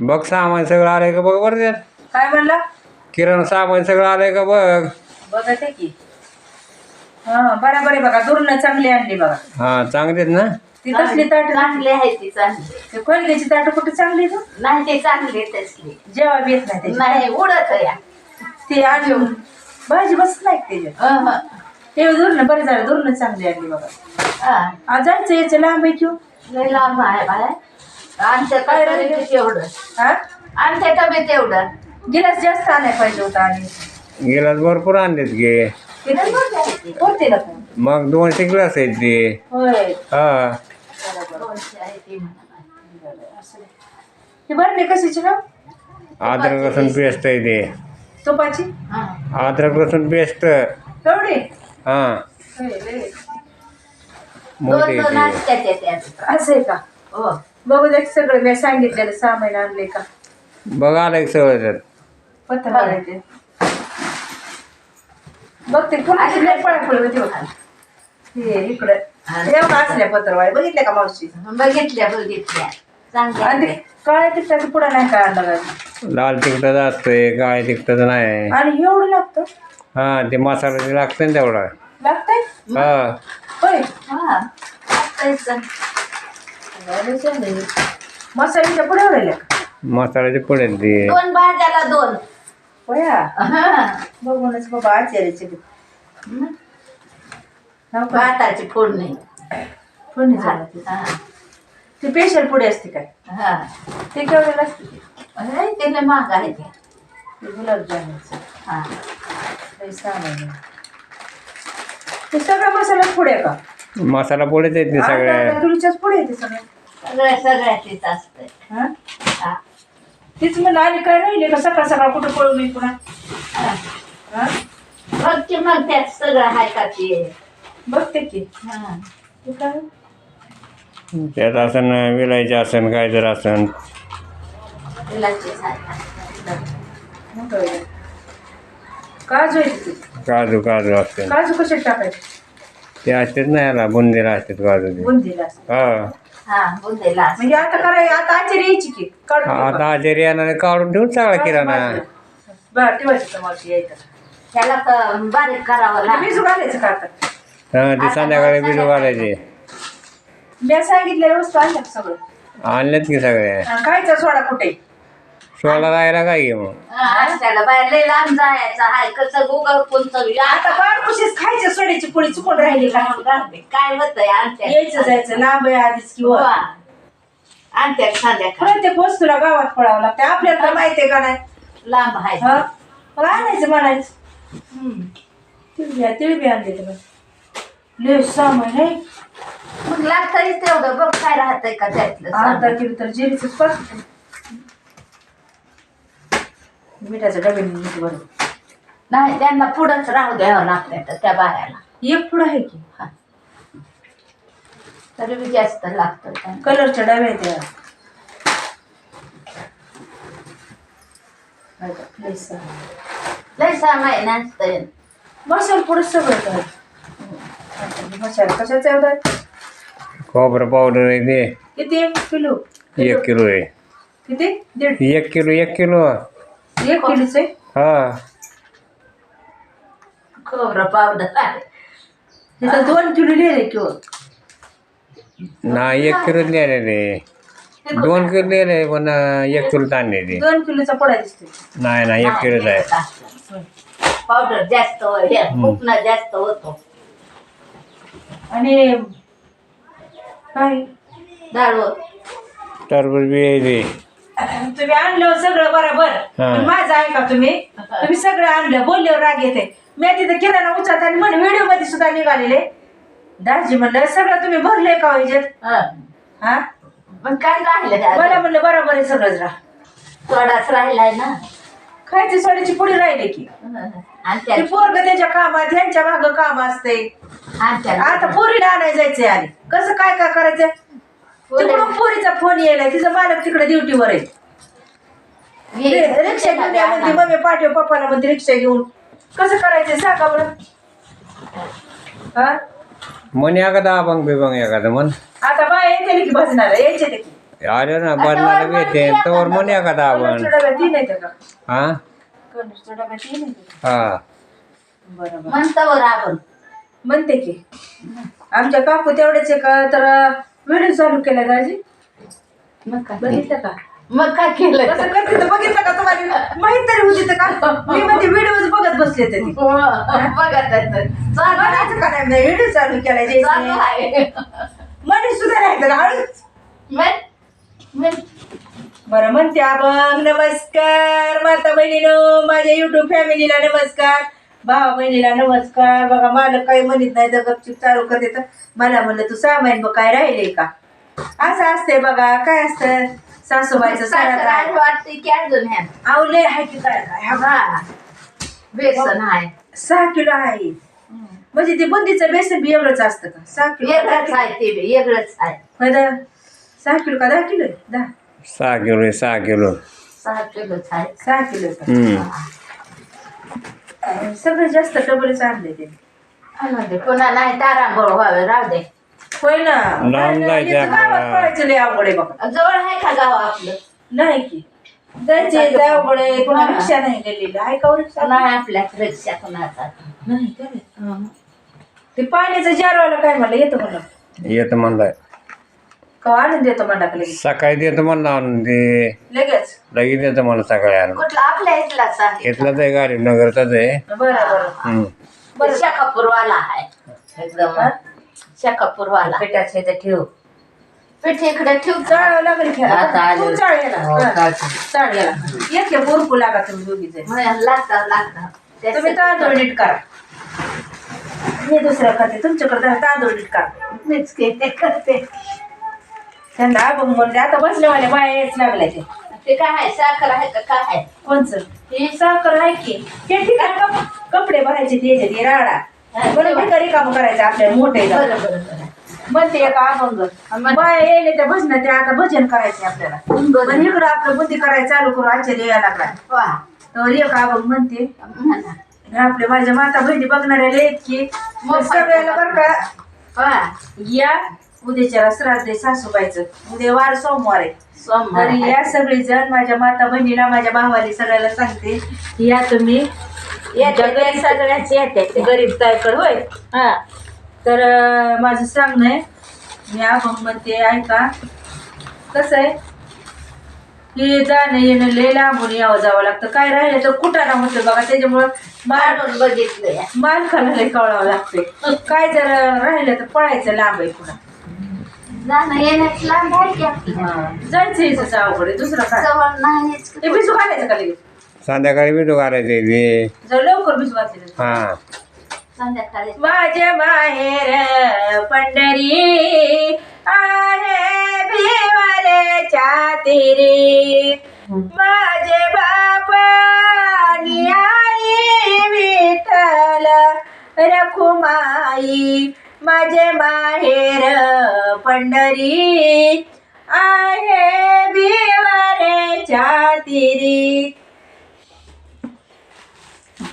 बघ सामान सगळं आलंय का बघ बरं त्यात. काय म्हणला? किराणा सामान सगळं आलंय का बघ. बघते की. हा बरोबर आहे बघा दुरण चांगली आणली बघा. हा चांगलेत ना? ती कसली ताट? चांगली आहे ती चांगली. ते कोलग्याची ताट कुठे चांगली तू? नाही ती चांगली आहे तसली. जेव्हा येत नाही त्याची. नाही उडत या. ती आणली भाजी बसत नाही त्याच्यात? अहं. ते दुरण बरं झालं दुरण चांगली आणली बघा. हा. आज जायचं याचं लांब आहे किंवा लय लांब आहे बाय आमच्या काय हा? आमच्या डबे तेवढं गिलास जास्त आणायला पाहिजे होता आणि गिलास भरपूर आणलेत गे. किती? होते ना पण. मग दोनशे ग्लास आहेत ते होय. हा. दोनशे आहे ती म्हणा. ही बरणी कशाची ना अद्रक लसूण पेस्ट आहे ते. तुपाची? हा. अद्रक लसूण पेस्ट. एवढी? हा. होय, लय. मोठी दोन आहे. असं आहे का? बघू दे सगळं. मी सांगितलेलं सामान आणले का? बघ आलंय सगळं त्यात. पत्र बघते कोणाची लय पळापळ होती बघा. हे इकडं. एवढं असल्या पत्रवाळे बघितले का मावशी? बघितल्या बघितल्या. चांगल्या आणि ते काळ्या तिखटाचं पुढं नाही काय आणलं लाल तिखटच असतंय काळे तिखटच नाही. आणि एवढं लागतं? हा ते मसाला ते लागतं ना तेवढा. लागतंय? हा. होय. हा मसाल्याच्या पुढे का मसाल्याचे पडेल ते दोन भाज्याला दोन होया हा. बघूनच बाबा आचार्याचे हं. हो का? भाताची फोडणी फोडणी झालं ते. हा. ती स्पेशल पुढे असते काय हा. ते केवढ्याला असते ते? अरे, लय महाग आहे ते ते गुलाबजामुनचं हा. काही सामान ते सगळं मसाला पुढे का मसाला पोळेच आहेत ते सगळ्या किलोच्याच पुढे येते सगळं सगळ्या सगळ्या तीच असते. हा? हा. तीच म्हणलं आणि काय राहिले का? सकाळ सकाळ कुठं पळू मी पुन्हा? हा. हा? बघ की मग त्यात सगळं आहे का ते? बघते की. हा. ते काय? त्यात आसन विलायचे आसन काय तर आसन तेलाचीच. काजू आहे तिथे. काजू काजू असते. काजू कसे टाकायचे? ते असतेच नाही याला बुंदीला असतात ते बुंदीला हा. हा. म्हणजे आता कराय आता आचारी यायची की काढून हा, ठेवा. आता आचारी येणार काढून ठेवून सगळा किराणा. बरं ठेवायचं तर मावशी यायचं. त्याला क- बारीक करावं घालायचं का आता? हा ते संध्याकाळी बिजू घालायचे. मी सांगितलेल्या वस्तू आणल्या का सगळं? आणलेत की सगळे. आणि खायचा सोडा कुठे? सोळा राहायला काय घे मग? त्याला बाहेर लय लांब जायचं. हाय कसं गुगल कोणतं आता बाळ कुशीच खायच्या सोड्याची पोळी चुकून राहिली का? काय होतंय आमच्या यायचं जायचं लांब आहे आधीच किंवा. आमच्या संध्याकाळ प्रत्येक वस्तूला गावात पळावं लागतं. आपल्याला तर माहितीये का नाही? लांब आहे. हा? मग आणायचं म्हणायचं. हम्म. तिळबी आणले तर लय सामान आहे. मग लागतंय तेवढं. बघ काय राहतंय का त्यातलं अर्धा सामान. किलो तर जिरीच पाकिट मिठाचं डबे मीठ बरं नाही त्यांना पुढंच राहू द्यावं लागतंय तर त्या बायाला. एक पुढं आहे की? तरी बी जास्त लागतं त्यांना. कलरच्या डब्या आहेत त्या. आहे का? लय सामान. लय सामान नसतंय मसाला पुढे सगळं काय मसाला कशाचा एवढा खोबरं पावडर आहे ते. किती? एक किलो? एक किलो आहे. किती? दीड? एक किलो एक किलो. एक किलोच आहे हा. खोबरं पावडर दोन किलो लिहिले किंवा नाही एक किलो लिहिले ते दोन किलो लिहिले पण एक किलो ताणले ते. दोन किलोचा पडा दिसतोय. नाही नाही एक किलोच आहे. पावडर जास्त हे फुकणं जास्त होतो. आणि काय? डाळ टरबूज बी आहे ते. तुम्ही आणलं सगळं बरोबर. हा. पण माझं ऐका तुम्ही. तुम्ही सगळं आणलं बोलल्यावर राग येते. मी तिथं किराणा उचलत आणि म्हणे व्हिडिओमध्ये सुद्धा निघालेले. दाजी म्हणलं सगळं तुम्ही भरलंय का हो ह्याच्यात हा. पण काय राहिलं बरं म्हणलं बरोबर आहे सगळंच राह. थोडाच राहिलाय ना? खायची सोड्याची पुढे राहिली की. आणि ते पोरग त्याच्या कामात ह्यांच्या माग काम असते आणि आता पोरीला आणायला जायचंय आधी कसं काय काय करायचं तिकडून पोरीचा फोन यायला तिचं मालक तिकडे ड्युटीवर आहे. रि- रिक्षा घेऊन या म्हणते मम्मी पाठव पप्पाला म्हणते रिक्षा घेऊन. कसं करायचं सांगा बरं. हा? म्हणे एखादा अभंग बिभंग एखादं म्हण. आता बाय येते की भजनाला? यायचे ते. की आले ना बदलायला येते तोवर म्हणूया का आपण कलरच्या डब्यात तीन येते का? हा? कलरच्या डब्यात तीन येते का? हा. बरोबर. म्हणतो बरं आपण. म्हणते की. आमच्या काकू तेवढेच आहे का? तर व्हिडिओ चालू केला दाजी मग काय? बघितलं का? मग काय केलं? कसं करते तर बघितलं का तुम्हाला? माहीत तरी होती तर का? मी मध्ये व्हिडिओ बघत बसले ते हो. बघायचं का नाही? व्हिडिओ चालू केला सुद्धा हळूच. बरं म्हणते आपण नमस्कार माता बहिणीनो माझ्या युट्यूब फॅमिलीला नमस्कार. भावा बहिणीला नमस्कार. बघा मला काही म्हणत नाही तर गपचूप चालू करते तर मला म्हणलं तू सामान बघ काय राहिले का? असं असते बघा. काय असतं? सासूबाईचं सारा वाटते की अजून ह्या. आवले आहे की काय? हा बेसन आहे सहा किलो आहे म्हणजे ते बुंदीचं बेसन बी एवढंच असतं का? सहा किलो का दहा वेगळंच किलो? आहे ते बी, वेगळंच आहे होय दा? सहा किलो का दहा किलो आहे? दहा. सहा किलो आहे, सहा किलो. सहा किलोच आहे सहा किलो का? हम्म. अं, सगळं जास्त डबलच आणले ते. दे पुन्हा नाही तारांबळ व्हावे राहू दे. होय ना? लांब जायचं इथं गावात आपल्याला. पळायचं लय अवघड आहे बघा जवळ आहे का गाव आपलं? नाही की. जायचे लय अवघड आहे. पुन्हा हा. रिक्षा नाही गेलेली आहे का हो रिक्षा? नाही आपल्या रिक्षा कुणाचा? नाही का रे? ते पाण्याचं जारवाला काय म्हणलं? येतो म्हणलं. येतं म्हणलाय. का आणून देतो म्हणला का लगेच सकाळी देतो म्हणलं आणून ते लगेच? लगेच देतो मला सकाळी आणून. कुठला? आपल्या इथला सांग. घेतलाच आहे गाडी नगरचाच आहे. बरं बरं. हम्म. बरं. शाखापूरवाला आहे. एकदम? शाखापूरवाला पेटाचं इथं ठेव. पीठ इकडे ठेव. चाळावं लागेल आता. खेळा आले. तू चाळ याला हो. चालतं. चाळ याला येते बोरकू लागा तुम्ही दोघी जण. लागतात लागतात तुम्ही तांदूळ नीट करा. मी दुसरं करते. तुमच्याकडे जरा तांदूळ नीट करा. मीच ते करते. त्यांना आपण म्हणले आता बसल्यावाल्या बाया यायच लागल्या ते. ते काय आहे? साखर आहे का काय आहे? कोणचं? हे साखर आहे की. हे ठिकाण कप- कपडे भरायचे त्याच्यात हे राडा बरं ठिकाणी काम करायचं आपल्याला मोठे बरं बरं बरं म्हणते एक अभंग बाया यायले त्या भजन ते आता भजन करायचे आपल्याला. पण इकडं आपलं बुद्धी करायचं चालू करू आश्चर्य यायला लागला वा. तर एक अभंग म्हणते म्हणा. आपल्या माझ्या माता बहिणी बघणाऱ्या आहेत की मग सगळ्याला बरं का? वा. या उद्याच्या श्राद्ध सासूबाईचं उद्या वार सोमवार आहे. सोमवार तरी. या सगळी जण माझ्या माता बहिणीला माझ्या भावाला सगळ्याला सांगते या तुम्ही ते गरीब सगळ्याच येते. गरीब ताईकडे होय? हा. तर अं, माझं सांगणं आहे मी अभंग म्हणते ऐका. कसं आहे? की जाणं येणं लय लांबून यावं जावं लागतं. काय राहिलं तर कुठाना होतं बघा त्याच्यामुळं माल काढून बघितलंय. मालकाला लय कळावं लागते काय जर राहिलं तर पळायचं लांब आहे पुन्हा जाणं येण्याच लांब आहे की आपलं. जायचं यायचं अवघड आहे. दुसरं काय? जवळ नाहीच ते भिजू घालायचं का लगेच? संध्याकाळी ते. जर लवकर भिजू हा. संध्याकाळी माझे माहेर पंढरी आहे भिवरेच्या तिरी. माझे बाप आणि आई विठ्ठल रखुमाई. माझे माहेर पंढरी आहे भिवरेच्या तिरी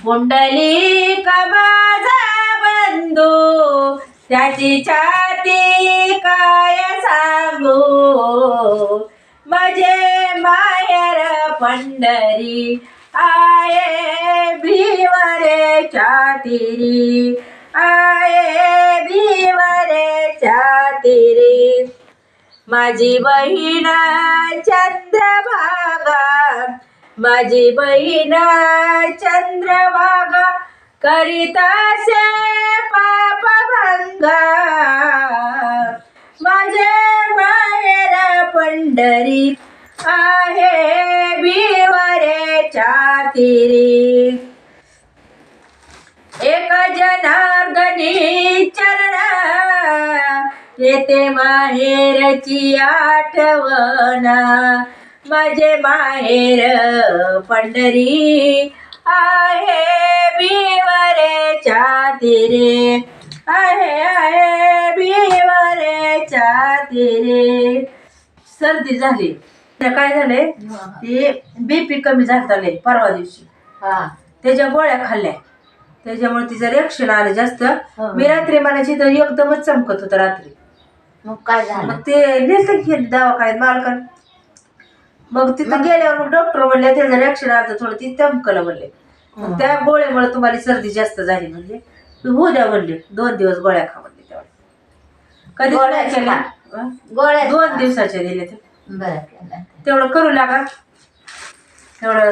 कुंडली कबाजा बंधू? त्याची छाती काय सांगू? माझे माहेर पंढरी आये भिवरे छातिरी आये भिवरे छातिरी माझी बहीण चंद्रभागा माझी बहीण चंद्रभागा करीतासे पाप भंगा माझे बाहेर पंढरी आहे बिवरे चातिरी. जनार्दनी चरण. येते माहेरची आठवण. माझे माहेर पंढरी आहे बिवरे चातिरे आहे आहे बिवरे चातिरे सर्दी झाली. काय झाले ते बीपी कमी झाले परवा दिवशी. हा. त्याच्या गोळ्या खाल्ल्या. त्याच्यामुळे तिचं रिएक्शन आलं जास्त. हा. मी रात्री म्हणायची तर एकदमच चमकत होतं रात्री. मग काय झालं? मग ते नेलं की दवाखान्यात मालकान. मग तिथं गेल्यावर मग डॉक्टर म्हणले त्याचं रिॲक्शन आलं थोडं ती चमकलं म्हणले. मग त्या गोळ्यामुळे तुम्हाला सर्दी जास्त झाली म्हणजे होऊ द्या म्हणले. दोन दिवस गोळ्या खा म्हणले तेव्हा. कधीच नाही गोळ्याच केल्या. हं? गोळ्या दोन दिवसाच्या दिले ते बरं. तेवढं करू लागा. तेवढं